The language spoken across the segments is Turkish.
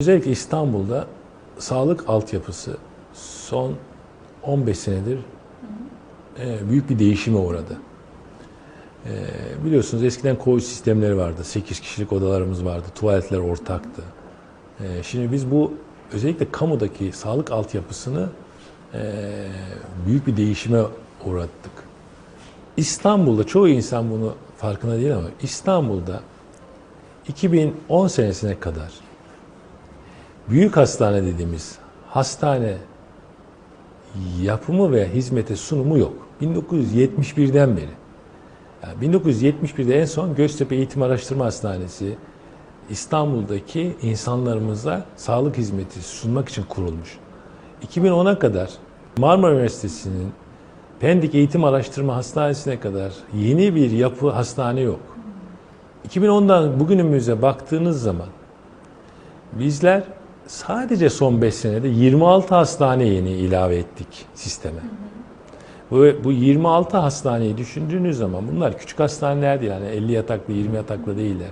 Özellikle İstanbul'da sağlık altyapısı son 15 senedir e, büyük bir değişime uğradı. E, biliyorsunuz eskiden koğuş sistemleri vardı. 8 kişilik odalarımız vardı. Tuvaletler ortaktı. E, şimdi biz bu özellikle kamudaki sağlık altyapısını e, büyük bir değişime uğrattık. İstanbul'da çoğu insan bunu farkında değil ama İstanbul'da 2010 senesine kadar büyük hastane dediğimiz hastane yapımı ve hizmete sunumu yok. 1971'den beri. Yani 1971'de en son Göztepe Eğitim Araştırma Hastanesi İstanbul'daki insanlarımıza sağlık hizmeti sunmak için kurulmuş. 2010'a kadar Marmara Üniversitesi'nin Pendik Eğitim Araştırma Hastanesi'ne kadar yeni bir yapı hastane yok. 2010'dan bugünümüze baktığınız zaman bizler sadece son 5 senede 26 hastane yeni ilave ettik sisteme. Bu, bu 26 hastaneyi düşündüğünüz zaman bunlar küçük hastaneler değil. Yani 50 yataklı, 20 yataklı değiller.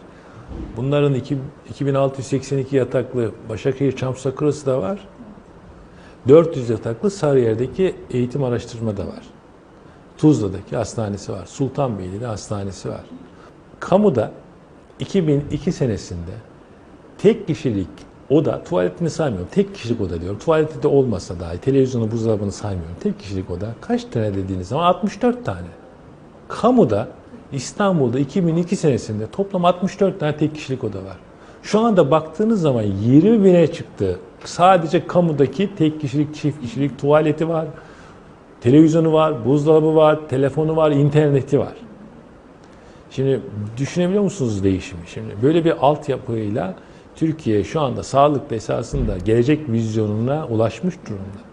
Bunların iki- 2682 yataklı Başakşehir Çamsakırası da var. 400 yataklı Sarıyer'deki eğitim araştırma da var. Tuzla'daki hastanesi var. Sultanbeyli'de hastanesi var. Kamuda 2002 senesinde tek kişilik oda, tuvaletini saymıyorum. Tek kişilik oda diyorum. Tuvaleti de olmasa dahi, televizyonu, buzdolabını saymıyorum. Tek kişilik oda kaç tane dediğiniz zaman 64 tane. Kamuda İstanbul'da 2002 senesinde toplam 64 tane tek kişilik oda var. Şu anda baktığınız zaman 20 bine çıktı. Sadece kamudaki tek kişilik, çift kişilik tuvaleti var, televizyonu var, buzdolabı var, telefonu var, interneti var. Şimdi düşünebiliyor musunuz değişimi? Şimdi böyle bir altyapıyla Türkiye şu anda sağlık esasında gelecek vizyonuna ulaşmış durumda.